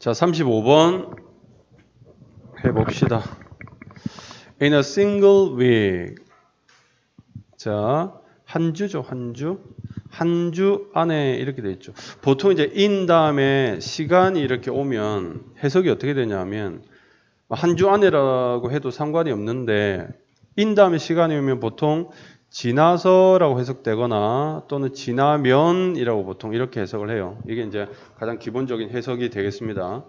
자, 35번 해봅시다. In a single week. 자, 한 주죠, 한 주. 한 주 안에 이렇게 돼 있죠. 보통 이제 in 다음에 시간이 이렇게 오면 해석이 어떻게 되냐면 한 주 안에라고 해도 상관이 없는데 in 다음에 시간이 오면 보통 지나서라고 해석되거나 또는 지나면이라고 보통 이렇게 해석을 해요. 이게 이제 가장 기본적인 해석이 되겠습니다.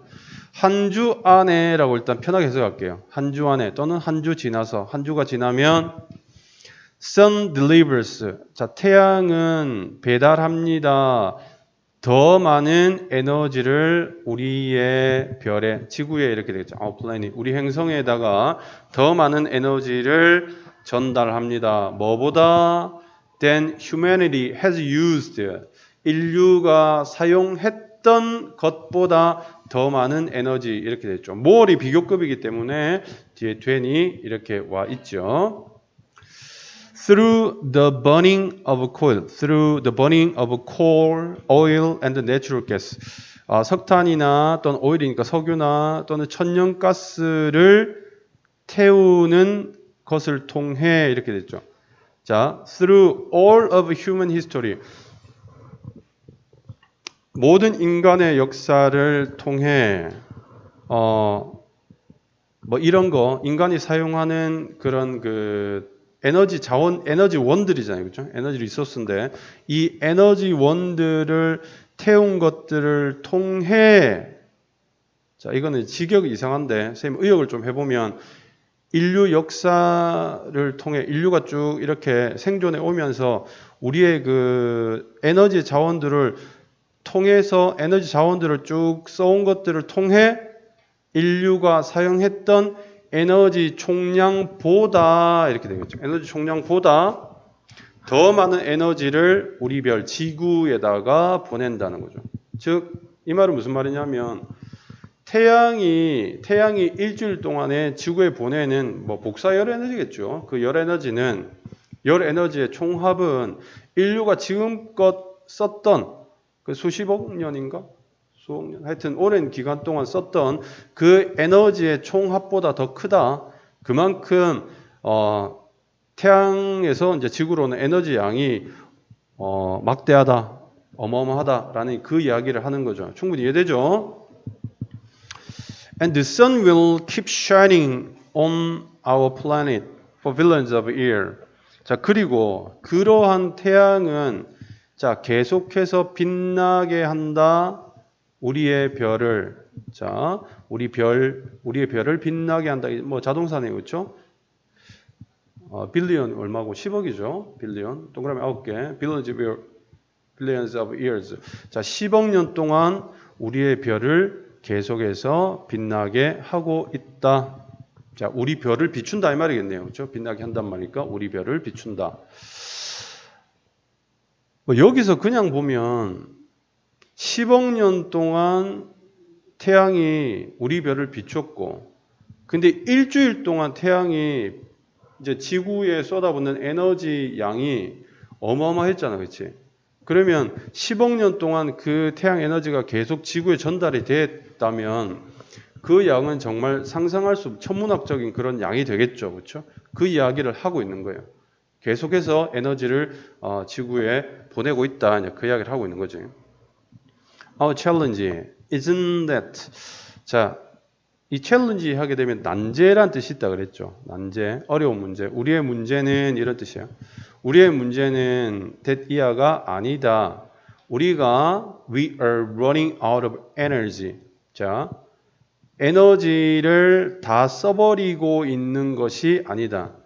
한 주 안에라고 일단 편하게 해석할게요. 한 주 안에 또는 한 주 지나서 한 주가 지나면 sun delivers 자 태양은 배달합니다. 더 많은 에너지를 우리의 별에 지구에 이렇게 되겠죠. 아, 플래닛 우리 행성에다가 더 많은 에너지를 전달합니다. 뭐보다 than humanity has used 인류가 사용했던 것보다 더 많은 에너지 이렇게 됐죠. more이 비교급이기 때문에 뒤에 then이 이렇게 와 있죠. through the burning of coal, through the burning of coal, oil, and natural gas. 아, 석탄이나 또는 오일이니까 석유나 또는 천연가스를 태우는 것을 통해 이렇게 됐죠. 자, through all of human history. 모든 인간의 역사를 통해 어, 뭐 이런 거 인간이 사용하는 그런 그 에너지 자원, 에너지 원들이잖아요. 그렇죠? 에너지 리소스인데 이 에너지 원들을 태운 것들을 통해 자, 이거는 직역이 이상한데 선생님 의역을 좀 해 보면 인류 역사를 통해 인류가 쭉 이렇게 생존해 오면서 우리의 그 에너지 자원들을 통해서 에너지 자원들을 쭉 써온 것들을 통해 인류가 사용했던 에너지 총량보다 이렇게 되겠죠. 에너지 총량보다 더 많은 에너지를 우리 별 지구에다가 보낸다는 거죠. 즉, 이 말은 무슨 말이냐면 태양이 태양이 일주일 동안에 지구에 보내는 뭐 복사 열 에너지겠죠. 그 열 에너지는 열 에너지의 총합은 인류가 지금껏 썼던 그 수십억 년인가 수억 년 하여튼 오랜 기간 동안 썼던 그 에너지의 총합보다 더 크다. 그만큼 어, 태양에서 이제 지구로 오는 에너지 양이 어, 막대하다, 어마어마하다라는 그 이야기를 하는 거죠. 충분히 이해되죠? And the sun will keep shining on our planet for billions of years. 자, 그리고 그러한 태양은 자, 계속해서 빛나게 한다. 우리의 별을 자, 우리 별 우리의 별을 빛나게 한다. 뭐 자동사네요. 그렇죠? 어, 빌리언 얼마고 10억이죠. 빌리언. 동그라미 9개. billions of, year- billions of years. 자, 10억 년 동안 우리의 별을 계속해서 빛나게 하고 있다. 자, 우리 별을 비춘다 이 말이겠네요. 그렇죠? 빛나게 한단 말이니까 우리 별을 비춘다. 뭐 여기서 그냥 보면 10억 년 동안 태양이 우리 별을 비췄고 근데 일주일 동안 태양이 이제 지구에 쏟아붓는 에너지 양이 어마어마했잖아. 그렇지? 그러면 10억 년 동안 그 태양 에너지가 계속 지구에 전달이 됐다면 그 양은 정말 상상할 수 천문학적인 그런 양이 되겠죠. 그렇죠? 그 이야기를 하고 있는 거예요. 계속해서 에너지를 어, 지구에 보내고 있다. 그 이야기를 하고 있는 거죠. Our challenge isn't that. 자, 이 챌린지 하게 되면 난제란 뜻이 있다 그랬죠. 난제, 어려운 문제. 우리의 문제는 이런 뜻이에요. 우리의 문제는 that 이하가 아니다. 우리가 we are running out of energy. 자, 에너지를 다 써버리고 있는 것이 아니다.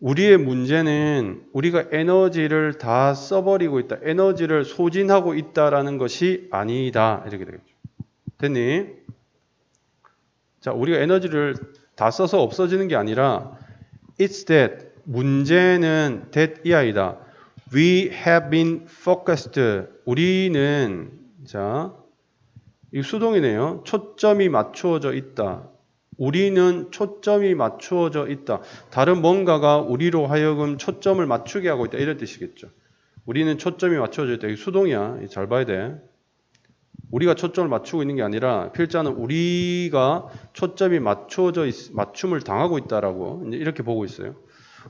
우리의 문제는 우리가 에너지를 다 써버리고 있다. 에너지를 소진하고 있다라는 것이 아니다. 이렇게 되겠죠. 됐니? 자, 우리가 에너지를 다 써서 없어지는 게 아니라 it's that 문제는 that 이 아이다. We have been focused. 우리는 자, 이 수동이네요. 초점이 맞추어져 있다. 우리는 초점이 맞추어져 있다. 다른 뭔가가 우리로 하여금 초점을 맞추게 하고 있다. 이런 뜻이겠죠. 우리는 초점이 맞추어져 있다. 이 수동이야. 잘 봐야 돼. 우리가 초점을 맞추고 있는 게 아니라 필자는 우리가 초점이 맞춰져 있, 맞춤을 당하고 있다라고 이렇게 보고 있어요.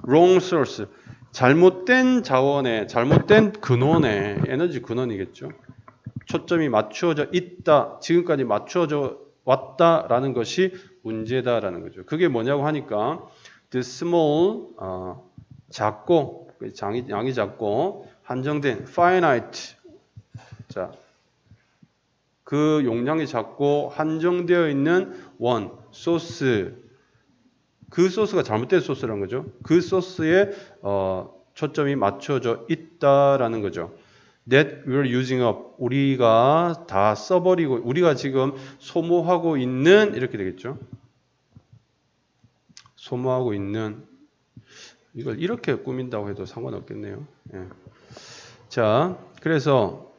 Wrong source 잘못된 자원에 잘못된 근원에 에너지 근원이겠죠. 초점이 맞추어져 있다. 지금까지 맞추어져 왔다라는 것이 문제다라는 거죠. 그게 뭐냐고 하니까 the small 어, 작고 그 장이, 양이 작고 한정된 finite 자. 그 용량이 작고 한정되어 있는 원 소스 그 소스가 잘못된 소스라는 거죠. 그 소스에 어, 초점이 맞춰져 있다라는 거죠. That we're using up 우리가 다 써버리고 우리가 지금 소모하고 있는 이렇게 되겠죠. 소모하고 있는 이걸 이렇게 꾸민다고 해도 상관없겠네요. 예. 자, 그래서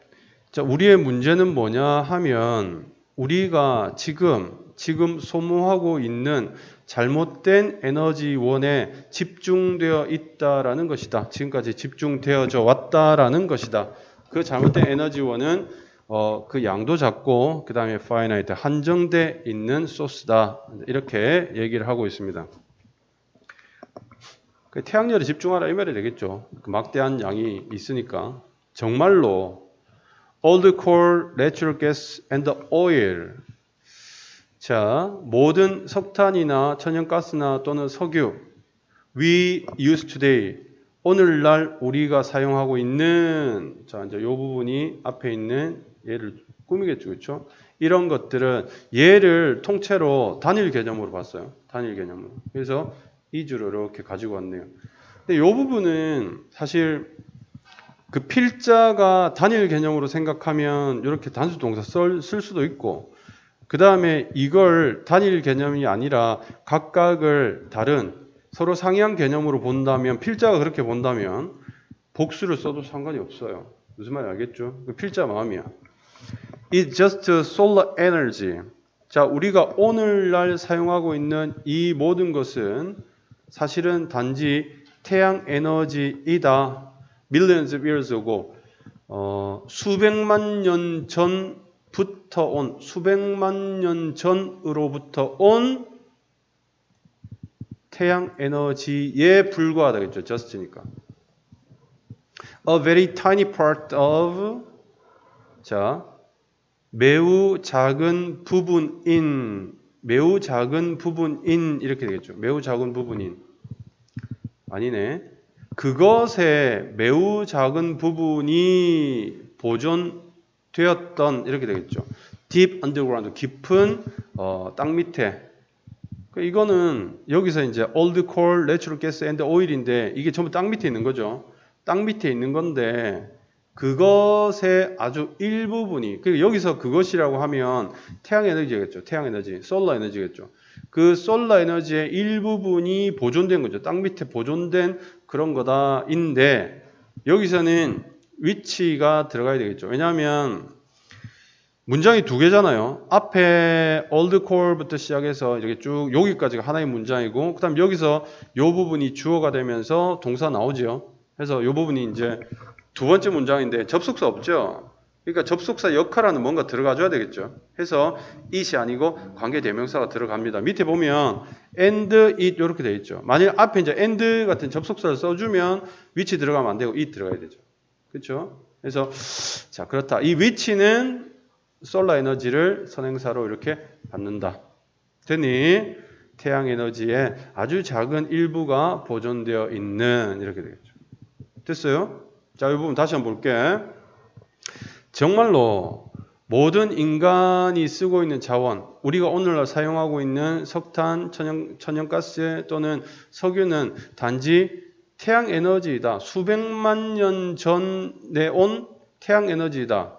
자, 우리의 문제는 뭐냐 하면 우리가 지금 지금 소모하고 있는 잘못된 에너지원에 집중되어 있다라는 것이다. 지금까지 집중되어져 왔다라는 것이다. 그 잘못된 에너지원은 어, 그 양도 작고 그 다음에 finite 한정돼 있는 소스다. 이렇게 얘기를 하고 있습니다. 그 태양열에 집중하라 이 말이 되겠죠. 그 막대한 양이 있으니까 정말로 all the coal, natural gas, and the oil. 자, 모든 석탄이나 천연가스나 또는 석유, we use today. 오늘날 우리가 사용하고 있는, 자, 이제 이 부분이 앞에 있는 얘를 꾸미겠죠, 그렇죠? 이런 것들은 얘를 통째로 단일 개념으로 봤어요. 단일 개념으로. 그래서 이 줄을 이렇게 가지고 왔네요. 근데 이 부분은 사실 그 필자가 단일 개념으로 생각하면 이렇게 단수 동사 쓸, 쓸 수도 있고 그 다음에 이걸 단일 개념이 아니라 각각을 다른 서로 상이한 개념으로 본다면 필자가 그렇게 본다면 복수를 써도 상관이 없어요. 무슨 말인지 알겠죠? 그 필자 마음이야. It's just solar energy. 자, 우리가 오늘날 사용하고 있는 이 모든 것은 사실은 단지 태양 에너지이다. Millions of years ago 어, 수백만 년 전부터 온 수백만 년 전으로부터 온 태양 에너지에 불과하다겠죠. just니까. A very tiny part of 자 매우 작은 부분인 매우 작은 부분인 이렇게 되겠죠. 매우 작은 부분인 아니네. 그것의 매우 작은 부분이 보존되었던 이렇게 되겠죠. deep underground 깊은 어, 땅 밑에 그 이거는 여기서 이제 old coal, natural gas and oil인데 이게 전부 땅 밑에 있는 거죠. 땅 밑에 있는 건데 그것의 아주 일부분이 그리고 여기서 그것이라고 하면 태양 에너지겠죠. 태양 에너지, 솔라 에너지겠죠. 그 솔라 에너지의 일부분이 보존된 거죠. 땅 밑에 보존된 그런 거다인데 여기서는 위치가 들어가야 되겠죠. 왜냐하면 문장이 두 개잖아요. 앞에 old core부터 시작해서 이렇게 쭉 여기까지가 하나의 문장이고 그다음 여기서 요 부분이 주어가 되면서 동사 나오지요. 그래서 요 부분이 이제 두 번째 문장인데 접속사 없죠. 그러니까 접속사 역할하는 뭔가 들어가줘야 되겠죠. 해서 it이 아니고 관계 대명사가 들어갑니다. 밑에 보면 and, it 이렇게 되어 있죠. 만일 앞에 이제 and 같은 접속사를 써주면 위치 들어가면 안 되고 it 들어가야 되죠. 그렇죠? 그래서 자 그렇다. 이 위치는 솔라 에너지를 선행사로 이렇게 받는다. 되니 태양 에너지의 아주 작은 일부가 보존되어 있는 이렇게 되겠죠. 됐어요? 자, 이 부분 다시 한번 볼게. 정말로 모든 인간이 쓰고 있는 자원, 우리가 오늘날 사용하고 있는 석탄, 천연, 천연가스 또는 석유는 단지 태양 에너지이다. 수백만 년 전에 온 태양 에너지이다.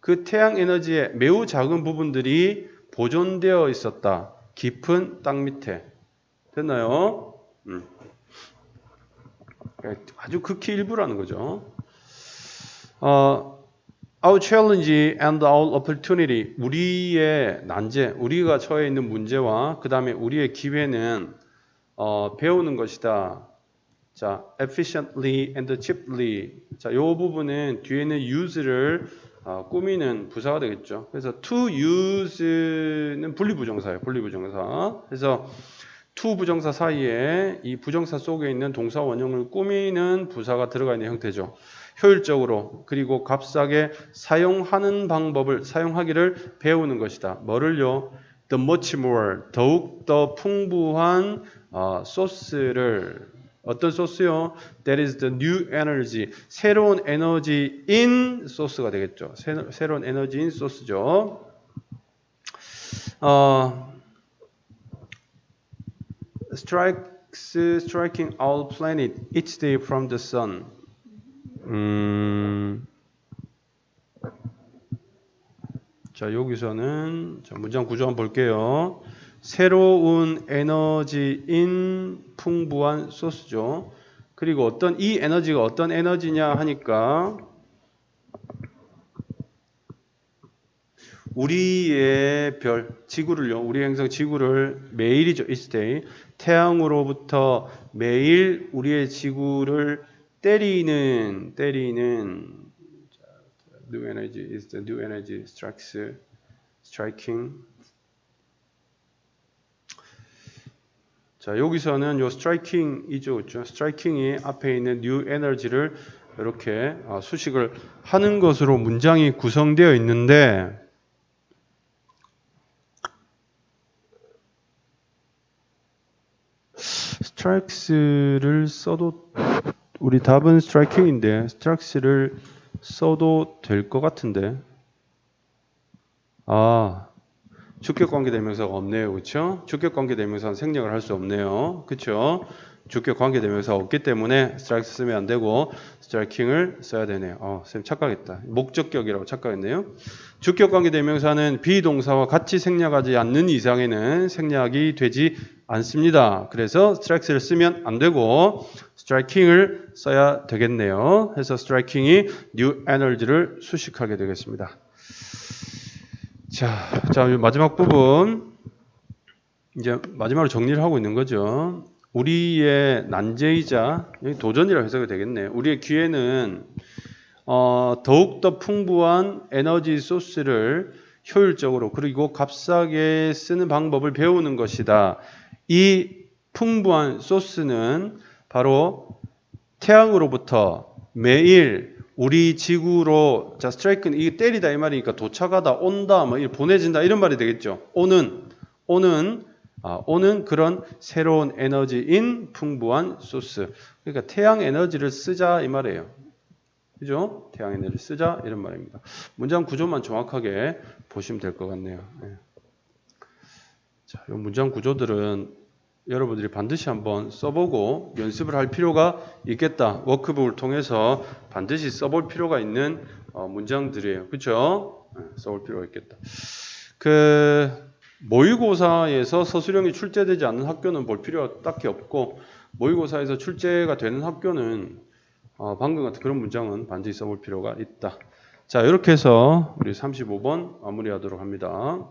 그 태양 에너지의 매우 작은 부분들이 보존되어 있었다. 깊은 땅 밑에. 됐나요? 음. 아주 극히 일부라는 거죠. 어, our challenge and our opportunity. 우리의 난제, 우리가 처해 있는 문제와 그 다음에 우리의 기회는 어, 배우는 것이다. 자, efficiently and cheaply. 자, 요 부분은 뒤에는 use를 어, 꾸미는 부사가 되겠죠. 그래서 to use는 분리부정사예요. 분리부정사. 그래서 to 부정사 사이에 이 부정사 속에 있는 동사 원형을 꾸미는 부사가 들어가 있는 형태죠. 효율적으로 그리고 값싸게 사용하는 방법을 사용하기를 배우는 것이다. 뭐를요? The much more 더욱 더 풍부한 어, 소스를 어떤 소스요? That is the new energy. 새로운 에너지인 소스가 되겠죠. 새, 새로운 에너지인 소스죠. 어, strikes striking our planet each day from the sun. 음, 자 여기서는 자, 문장 구조 한번 볼게요. 새로운 에너지인 풍부한 소스죠. 그리고 어떤 이 에너지가 어떤 에너지냐 하니까 우리의 별 지구를요. 우리 행성 지구를 매일이죠. day 태양으로부터 매일 우리의 지구를 때리는 때리는 자, new energy is the new energy strikes striking 자 여기서는 요 striking이죠, 그렇죠? striking이 앞에 있는 new energy를 이렇게 아, 수식을 하는 것으로 문장이 구성되어 있는데 strikes를 써도 우리 답은 striking인데 strikes를 써도 될 것 같은데 아 주격 관계 대명사가 없네요. 그렇죠? 주격 관계 대명사는 생략을 할 수 없네요. 그렇죠? 주격 관계 대명사가 없기 때문에 strikes 쓰면 안 되고 striking을 써야 되네요. 어, 쌤 착각했다. 목적격이라고 착각했네요. 주격 관계 대명사는 비동사와 같이 생략하지 않는 이상에는 생략이 되지 않습니다. 그래서 strikes를 쓰면 안 되고 striking을 써야 되겠네요. 해서 striking이 new energy를 수식하게 되겠습니다. 자, 자 마지막 부분 이제 마지막으로 정리를 하고 있는 거죠. 우리의 난제이자 도전이라고 해석이 되겠네 요. 우리의 기회는 어, 더욱 더 풍부한 에너지 소스를 효율적으로 그리고 값싸게 쓰는 방법을 배우는 것이다. 이 풍부한 소스는 바로 태양으로부터 매일 우리 지구로 자 스트라이크는 이게 때리다 이 말이니까 도착하다 온다 뭐 보내진다 이런 말이 되겠죠. 오는 오는 아, 오는 그런 새로운 에너지인 풍부한 소스. 그러니까 태양 에너지를 쓰자 이 말이에요. 그죠? 태양 에너지를 쓰자 이런 말입니다. 문장 구조만 정확하게 보시면 될 것 같네요. 네. 자, 이 문장 구조들은 여러분들이 반드시 한번 써보고 연습을 할 필요가 있겠다. 워크북을 통해서 반드시 써볼 필요가 있는 어, 문장들이에요. 그렇죠? 써볼 필요가 있겠다. 그 모의고사에서 서술형이 출제되지 않는 학교는 볼 필요가 딱히 없고 모의고사에서 출제가 되는 학교는 어, 방금 같은 그런 문장은 반드시 써볼 필요가 있다. 자, 이렇게 해서 우리 35번 마무리하도록 합니다.